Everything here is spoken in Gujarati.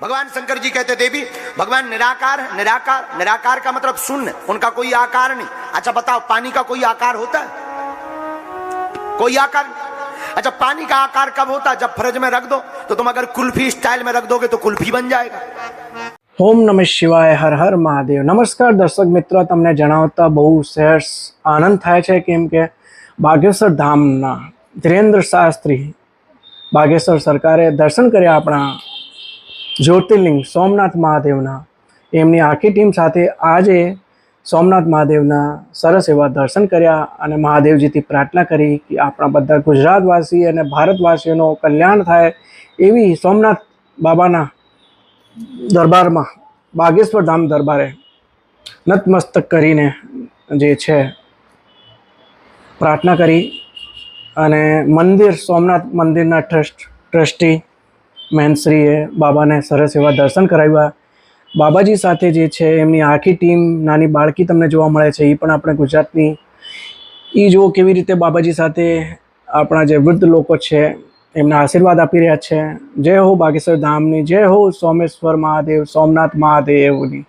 भगवान शंकर जी कहते देवी भगवान निराकार है निराकार निराकार का मतलब शून्य उनका कोई आकार नहीं अच्छा बताओ पानी का कोई आकार होता है कोई आकार नहीं अच्छा पानी का आकार कब होता है जब फ्रिज में रख दो तो तुम अगर कुल्फी स्टाइल में रख दोगे तो कुल्फी बन जाएगा ઓમ નમઃ શિવાય હર હર મહાદેવ નમસ્કાર દર્શક મિત્રો તમને જણાવતા બહુ સહેજ આનંદ થાય છે કેમ કે બાગેશ્વર ધામના ધીરેન્દ્ર શાસ્ત્રી બાગેશ્વર સરકારે દર્શન કર્યા આપણા જ્યોતિર્લિંગ સોમનાથ મહાદેવના, એમની આખી ટીમ સાથે આજે સોમનાથ મહાદેવના સરસ એવા દર્શન કર્યા અને મહાદેવજીથી પ્રાર્થના કરી કે આપણા બધા ગુજરાતવાસી અને ભારતવાસીઓનો કલ્યાણ થાય એવી સોમનાથ બાબાના દરબારમાં, બાગેશ્વર ધામ દરબારે નતમસ્તક કરીને જે છે પ્રાર્થના કરી અને મંદિર, સોમનાથ મંદિરના ટ્રસ્ટ, ટ્રસ્ટી મહેનશ્રીએ બાબાને સરસ એવા દર્શન કરાવ્યા. બાબાજી સાથે જે છે, એમની આખી ટીમ, નાની બાળકી તમને જોવા મળે છે, એ પણ આપણે ગુજરાતની એ જુઓ કેવી રીતે બાબાજી સાથે આપણા જે વૃદ્ધ લોકો છે, એમના આશીર્વાદ આપી રહ્યા છે. જય હો બાગેશ્વર ધામની, જય હો સોમેશ્વર મહાદેવ, સોમનાથ મહાદેવની